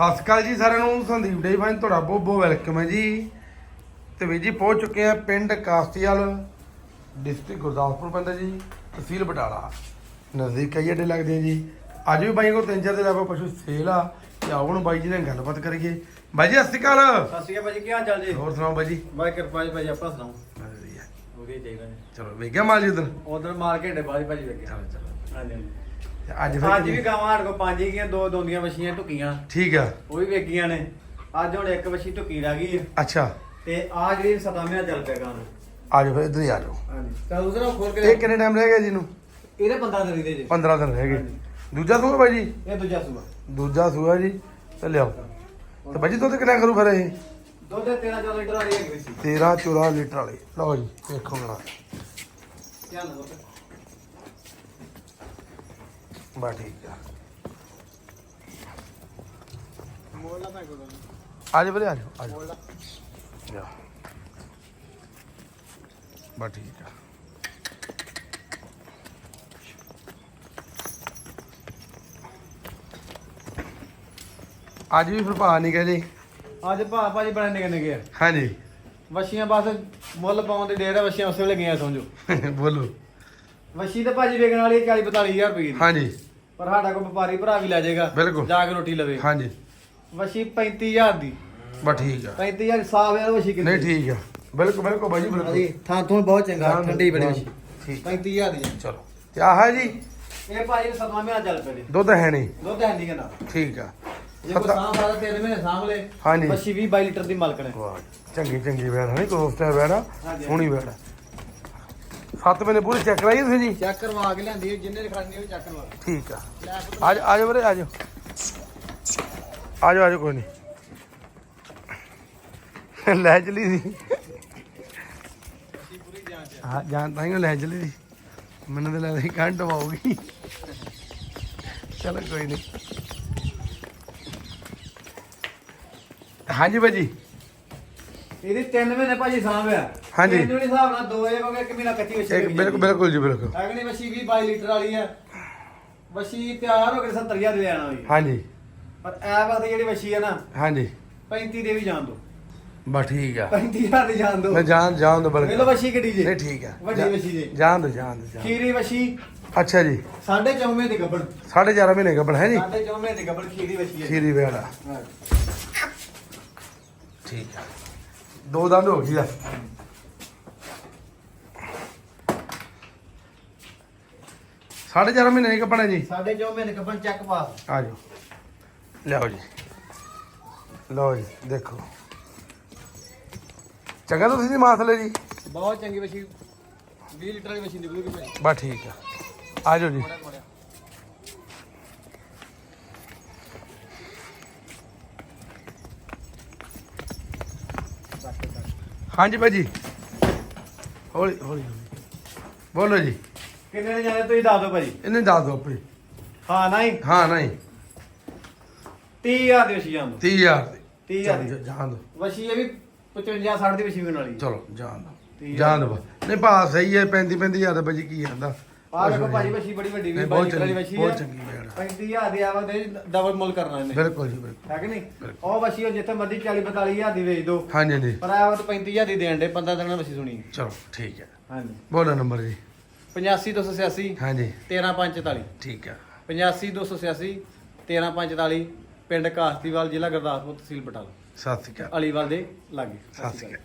ਸਤਿ ਸ਼੍ਰੀ ਅਕਾਲ ਜੀ ਸਾਰਿਆਂ ਨੂੰ। ਸੰਦੀਪ ਡੇ ਫਾਈਨ ਤੁਹਾਡਾ ਬਹੁਤ ਬਹੁਤ ਵੈਲਕਮ ਹੈ ਜੀ। ਤੇ ਵੀਰ ਜੀ ਪਹੁੰਚ ਚੁੱਕੇ ਆ ਪਿੰਡ ਕਾਸਤੀਵਾਲ ਡਿਸਟ੍ਰਿਕਟ ਗੁਰਦਾਸਪੁਰ ਪੈਂਦਾ ਜੀ ਤਹਿਸੀਲ ਬਟਾਲਾ। ਨਜ਼ਦੀਕ ਕਈ ਅੱਡੇ ਲੱਗਦੇ ਆ ਜੀ। ਅੱਜ ਵੀ ਬਾਈ ਕੋਲ ਤਿੰਨ ਚਾਰ ਦੇ ਲਾਵਾ ਪਸ਼ੂ ਸੇਲ ਆ ਤੇ ਆਓ ਹੁਣ ਬਾਈ ਜੀ ਨਾਲ ਗੱਲਬਾਤ ਕਰੀਏ। ਬਾਈ ਜੀ ਸਤਿ ਸ਼੍ਰੀ ਅਕਾਲ। ਸਤਿ ਸ਼੍ਰੀ ਅਕਾਲ ਭਾਜੀ ਕੀ ਹਾਲ ਚਾਲ ਜੀ? ਹੋਰ ਸੁਣਾਓ ਬਾਈ ਜੀ? ਬਾਈ ਕਿਰਪਾ ਜੀ ਭਾਜੀ ਆਪਾਂ ਸੁਣਾਓ? ਵਧੀਆ। ਵਧੀਆ ਚਾਹੀਦਾ ਜੀ। ਚਲੋ ਵੇਖਿਆ ਮਾਲ ਜੀ ਉਧਰ? ਉਧਰ ਮਾਰਕੀਟ ਹੈ ਬਾਈ ਭਾਜੀ ਵੇਖਿਆ। ਚਲੋ ਚਲੋ। ਹਾਂਜੀ ਹਾਂਜੀ। ਅੱਜ ਫਿਰ ਅੱਜ ਵੀ ਗਾਵਾਂ ਸਾਡੇ ਕੋਲ ਪੰਜ ਹੀ ਗਈਆਂ ਦੋ ਦੋਂਦੀਆਂ ਵਛੀਆਂ ਟੁਕੀਆਂ ਠੀਕ ਆ। ਉਹ ਵੀ ਵੇਖੀਆਂ ਨੇ। ਅੱਜ ਹੁਣ ਇੱਕ ਵਛੀ ਟੁਕੀ ਰਹਿ ਗਈ ਅੱਛਾ। ਤੇ ਆ ਜਿਹੜੀ ਸਤਾਵਿਆਂ ਚੱਲ ਪਿਆ ਗਾਂ ਨੂੰ ਆਜੋ ਫਿਰ ਇੱਧਰ ਹੀ ਆਜੋ ਹਾਂਜੀ। ਤਾਂ ਦੂਸਰਾ ਖੋਲ ਕੇ ਇਹ ਕਿੰਨੇ ਟਾਈਮ ਰਹਿ ਗਿਆ ਜੀ ਨੂੰ ਇਹਦੇ 15 ਦਿਨ ਦੇ ਜੀ। 15 ਦਿਨ ਰਹਿ ਗਏ। ਹਾਂਜੀ। ਦੂਜਾ ਸੂਆ ਬਾਈ ਜੀ? ਇਹ ਦੂਜਾ ਸੂਆ। ਦੂਜਾ ਸੂਆ ਜੀ। ਤੇ ਲਿਆਓ। ਤੇ ਬਾਈ ਜੀ ਦੁੱਧ ਕਿੰਨਾ ਕਰੂ ਫਿਰ ਇਹ? ਦੁੱਧ 13 14 ਲੀਟਰ ਵਾਲੀ ਹੈਗੀ ਸੀ। 13 14 ਲੀਟਰ ਵਾਲੀ। ਲਓ ਜੀ ਵੇਖੋ ਜਰਾ। ਧਿਆਨ ਨਾਲ ਦੁੱਧ। ਬਾ ਠੀਕ ਆ। ਮੋੜ ਲਾ ਭਾਈ ਕੋਲ। ਵੀਰੇ ਮੋੜ ਲਾ ਬਾ ਠੀਕ ਆ। ਅੱਜ ਵੀ ਫਿਰ ਭਾ ਨਹੀਂ ਗਏ ਜੀ। ਅੱਜ ਭਾ ਭਾਜੀ ਬੜੇ ਨਿਕੇ ਨਿਕੇ ਆ। ਹਾਂਜੀ। ਵਛੀਆਂ ਬਸ ਮੁੱਲ ਪਾਉਣ ਦੀ ਡੇਰ ਆ ਵਛੀਆਂ ਉਸੇ ਵੇਲੇ ਗਈਆਂ ਸਮਝੋ। ਬੋਲੋ। ਵਛੀ ਤੇ ਭਾਜੀ ਵੇਚਣ ਵਾਲੀ 40 42000 ਰੁਪਏ ਦੀ। ਹਾਂਜੀ। ਪਰ ਸਾਡਾ ਕੋਈ ਵਪਾਰੀ ਭਰਾ ਵੀ ਲੈ ਜਾਏਗਾ ਬਿਲਕੁਲ। ਜਾ ਕੇ ਰੋਟੀ ਲਵੇ। ਹਾਂਜੀ। ਵਛੀ 35000 ਦੀ। ਬਾ ਠੀਕ ਆ। 35000 ਸਾਫ਼ ਹੈ ਵਛੀ ਕਿੰਨੀ ਨਹੀਂ ਠੀਕ ਆ। ਬਿਲਕੁਲ ਬਿਲਕੁਲ ਬਾਈ ਜੀ ਹਾਂਜੀ ਬਿਲਕੁਲ ਥਾਂ ਤੋਂ ਬਹੁਤ ਚੰਗਾ ਹਾਂ, ਠੰਡੀ ਬੜੀ ਹਾਂ, ਵਛੀ ਠੀਕ 35000 ਦੀ ਹੈ। ਚਲੋ। ਤੇ ਆਹ ਹੈ ਜੀ? ਇਹ ਭਾਜੀ ਸਤਵਾਂ ਮਹੀਨਾ ਚੱਲ ਜੀ ਦੁੱਧ ਹੈ ਨਹੀਂ। ਦੁੱਧ ਹੈ ਨਹੀਂ ਕਹਿੰਦਾ। ਠੀਕ ਆ। ਜੇ ਕੋਈ ਸੱਤਾ- ਸਾਂਭ ਸਕਦਾ ਤਿੰਨ ਮਹੀਨੇ ਸਾਂਭ ਲੈ ਹਾਂਜੀ। ਵਛੀ 20 22 ਲੀਟਰ ਦੀ ਮਾਲਕ ਨੇ। ਵਾਹ ਚੰਗੀ ਚੰਗੀ ਵੈੜ ਹੈ ਨਹੀਂ ਕੋਸਟਾ ਵੈੜ ਆ। ਹਾਂਜੀ। ਸੋਹਣੀ ਵੈੜ ਆ। ਸੱਤ ਮਹੀਨੇ ਪੂਰੇ ਚੈੱਕ ਕਰਾਈ ਤੁਸੀਂ ਜੀ? ਚੈੱਕ ਕਰਵਾ ਕੇ ਲਿਆਂਦੀ ਜਿੰਨੇ ਖੜਨੀ ਉਹ ਚੈੱਕ ਕਰਵਾ ਠੀਕ ਆ। ਆਜ ਆਜੋ ਵੀਰੇ ਆਜੋ ਆਜੋ ਆਜੋ ਕੋਈ ਨਹੀਂ ਲੈ ਚਲੀ ਸੀ। ਹੈ ਜਾਨ ਤਾਂ ਹੀ ਲੈ ਚਲੀ ਸੀ। ਮੈਨੂੰ ਤਾਂ ਲੱਗਦਾ ਕੰਟ ਪਾਉਗੀ ਚਲੋ ਕੋਈ ਨਹੀਂ ਹਾਂਜੀ ਭਾਜੀ। ਇਹਦੀ 3 ਮਹੀਨੇ ਭਾਜੀ ਸਾਂਭ ਆ। ਹਾਂਜੀ। ਤਿੰਨ ਮਹੀਨੇ ਹਿਸਾਬ ਨਾਲ ਦੋ ਇਹ ਹੋ ਗਿਆ ਇੱਕ ਮਹੀਨਾ ਕੱਚੀ ਵਛੀ ਇੱਕ ਬਿਲਕੁਲ ਬਿਲਕੁਲ ਜੀ ਬਿਲਕੁਲ। ਅਗਲੀ ਵਛੀ 20 22 ਲੀਟਰ ਵਾਲੀ ਆ। ਵਛੀ ਤਿਆਰ ਹੋ ਕੇ 70000 ਦੇ ਲੈਣਾ ਹੋਈ ਹਾਂਜੀ। ਪਰ ਐ ਵਕਤ ਜਿਹੜੀ ਵਛੀ ਆ ਨਾ ਹਾਂਜੀ। 35 ਦੇ ਵੀ ਜਾਣ ਦੋ। ਬਸ ਠੀਕ ਆ। 35000 ਦੇ ਜਾਣ ਦੋ। ਮੈਂ ਜਾਣ ਜਾਣ ਦੋ ਵੇਲੋ ਬਲਕਿ ਵਛੀ ਕਿੱਡੀ ਜੇ। ਨਹੀਂ ਠੀਕ ਆ। ਵੱਡੀ ਜਾ- ਵਛੀ ਜੇ। ਜਾਣ ਦੋ ਜਾਣ ਦੋ ਜਾਣ ਖੀਰੀ ਵਛੀ ਦਿਓ। ਅੱਛਾ ਜੀ। ਸਾਢੇ ਚੌਵੇਂ ਦੇ ਗੱਬੜ ਸਾਢੇ 11 ਮਹੀਨੇ ਗੱਬੜ ਹੈ ਜੀ? ਸਾਢੇ ਚੌਵੇਂ ਦੇ ਗੱਬੜ ਖੀਰੀ ਵਛੀ ਹੈ ਖੀਰੀ ਵੇੜਾ ਹਾਂ। ਠੀਕ ਆ। ਦੋ ਦੰਦ ਹੋ ਗਈ ਆ। ਸਾਢੇ 11 ਮਹੀਨੇ ਦੀ ਕੱਪੜਾ ਜੀ। ਸਾਢੇ ਚੌਵੇਂ ਦੇ ਗੱਬੜ ਚੱਕ ਪਾਸ ਆ ਜਾਓ। ਲਿਆਓ ਜੀ। ਲਓ ਜੀ ਦੇਖੋ। ਚੰਗਾ ਤੁਸੀਂ ਦੀ ਮਾਸਲੇ ਜੀ। ਬਹੁਤ ਚੰਗੀ ਵਛੀ 20 ਲੀਟਰ ਵਾਲੀ ਵਛੀ ਨਿਕਲੂਗੀ ਭਾਈ। ਬਸ ਠੀਕ ਆ। ਆ ਜਾਓ ਜੀ। ਹਾਂਜੀ ਭਾਜੀ। ਹੌਲੀ ਹੌਲੀ ਹੌਲੀ। ਬੋਲੋ ਜੀ। ਕਿੰਨੇ ਨੇ ਜਾਣੇ ਤੁਸੀਂ ਦੱਸ ਦਿਓ ਭਾਜੀ। ਇਹਨੇ ਦੱਸ ਦਿਓ ਆਪਣੀ ਹਾਂ ਨਹੀਂ। ਹਾਂ ਨਹੀਂ। 30000 ਦੀ ਵਛੀ ਜਾਣ ਦੋ 30000 ਦੀ। 30000 ਚਲੋ, ਦੀ। ਜਾਣ ਦੋ ਵਛੀ ਇਹ ਵੀ 55 60 ਦੀ ਵਾਲੀ ਹੈ। ਚਲੋ ਜਾਣ ਦੋ ਤੀਹ ਜਾਣ ਦੋ ਨਹੀਂ ਭਾ ਸਹੀ ਹੈ 35 35000 ਦਾ ਭਾਜੀ ਕੀ ਆਂਦਾ। ਆਹ ਦੇਖੋ ਭਾਜੀ ਬੜੀ ਵੱਡੀ ਵੀ ਨਹੀਂ, 22 ਬਹੁਤ ਵਾਲੀ ਵਛੀ ਬਹੁਤ ਹੈ। ਚੰਗੀ ਵੇੜ 35000 ਦੀ ਆਵਕ ਦੇ ਡਬਲ ਮੁੱਲ ਕਰਨਾ ਇਹਨੇ। ਬਿਲਕੁਲ ਜੀ ਬਿਲਕੁਲ। ਹੈ ਕਿ ਨਹੀਂ। ਉਹ ਵਛੀ ਉਹ ਜਿੱਥੇ ਮਰਜ਼ੀ 40 45000 ਦੀ ਵੇਚ ਦੋ। ਹਾਂਜੀ ਹਾਂਜੀ। ਪਰ ਆਹ ਵਕਤ 35000 ਦੀ ਦੇਣ ਦੇ 15 ਦਿਨਾਂ ਵਛੀ ਸੁਣੀ। ਚਲੋ ਠੀਕ ਹੈ। ਹਾਂਜੀ। ਬੋਲੋ ਨੰਬਰ ਜੀ। 85286 ਹਾਂਜੀ। 13544 ਠੀਕ ਹੈ। 85286 13544 ਪਿੰਡ ਕਾਸਤੀਵਾਲ ਜ਼ਿਲ੍ਹਾ ਗੁਰਦਾਸਪੁਰ ਤਹਿਸੀਲ ਬਟਾਲਾ। ਸਤਿ ਸ਼੍ਰੀ ਅਕਾਲ। ਅਲੀਵਾਲ ਦੇ ਲਾਗੇ। ਸਤਿ ਸ਼੍ਰੀ ਅਕਾਲ।